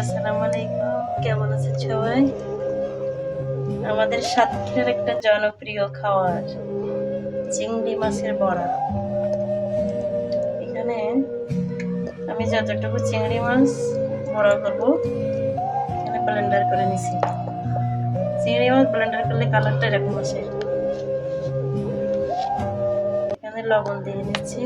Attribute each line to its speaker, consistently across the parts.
Speaker 1: আসসালামু আলাইকুম। কেমন আছেন সবাই? আমাদের সাতক্ষীরার একটা জনপ্রিয় খাবার চিংড়ি মাছের বড়া। এখানে আমি যতটুকু চিংড়ি মাছ বড়া করব, এখানে ব্লেন্ডার করে নিছি। চিংড়ি মাছ ব্লেন্ডার করলে কালারটা এরকম আসে। এখানে লবণ দিয়ে নিচ্ছি।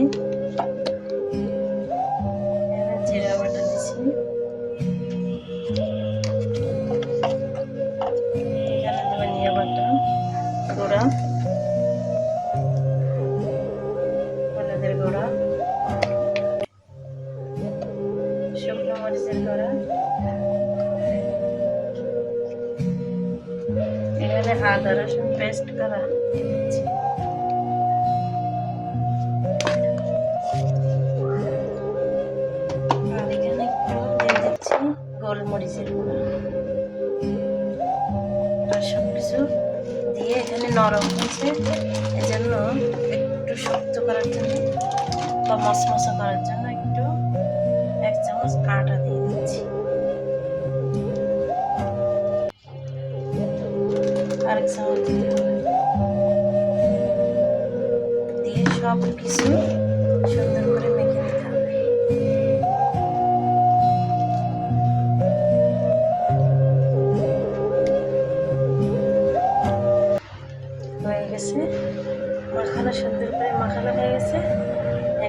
Speaker 1: এখানে আদা রসুন পেস্ট করা গোলমরিচের গুঁড়া দিয়ে এখানে নরম হয়েছে এজন্য একটু শক্ত করার জন্য বা মশমশা করার জন্য আটা দিয়ে দিচ্ছি। আরেক চামচ দিতে হবে দিয়ে সব কিছু সুন্দর করে মেখে নিতে হবে। হয়ে গেছে। মাখানো সুন্দর করে মাখানো হয়ে গেছে।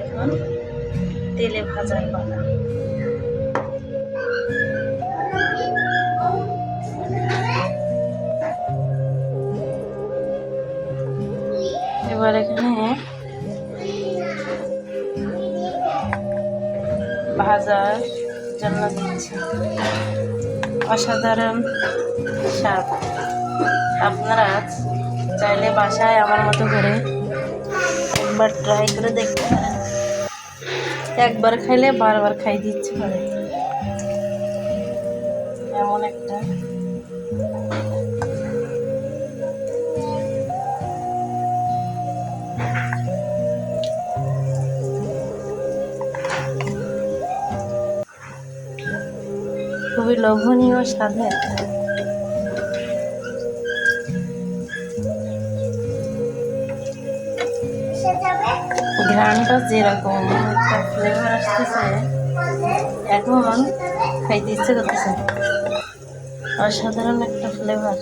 Speaker 1: এখন তেলে ভাজার পালা। এবার এখানে ভাজার জন্য দিচ্ছি। অসাধারণ স্বাদ। আপনারা চাইলে বাসায় আমার মতো করে একবার ট্রাই করে দেখতে পারেন। একবার খাইলে বারবার খাই দিচ্ছে পারে এমন একটা খুবই লোভনীয় স্বাদের ঘ্রাণটা যেরকম, একটা ফ্লেভার আসতেছে, এখন খাইতে ইচ্ছে করতেছে। অসাধারণ একটা ফ্লেভার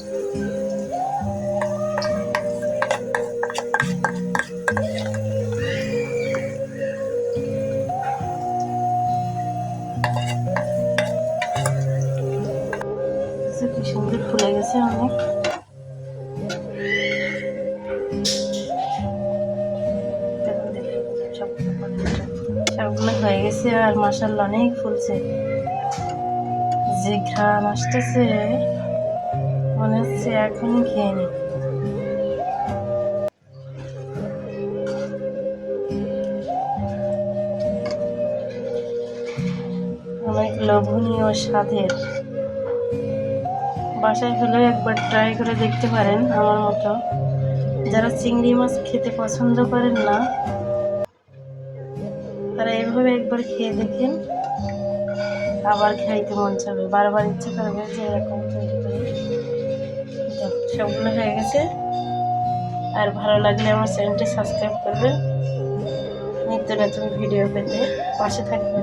Speaker 1: গেছে অনেক। সবগুলো হয়ে গেছে আর মাসাল্লা অনেক ফুলছে। যে ঘ্রাণ আসতেছে, মনে হচ্ছে এখনই খেয়ে নি। অনেক লোভনীয় স্বাদের। বাসায় হলেও একবার ট্রাই করে দেখতে পারেন আমার মতো। যারা চিংড়ি মাছ খেতে পছন্দ করেন না, তারা এভাবে একবার খেয়ে দেখেন, আবার খাইতে মন চাবে। বারবার ইচ্ছে করবে যে এরকম তৈরি সবগুলো হয়ে গেছে। আর ভালো লাগলে আমার চ্যানেলটি সাবস্ক্রাইব করবেন। নিত্য নতুন ভিডিও পেতে পাশে থাকবেন।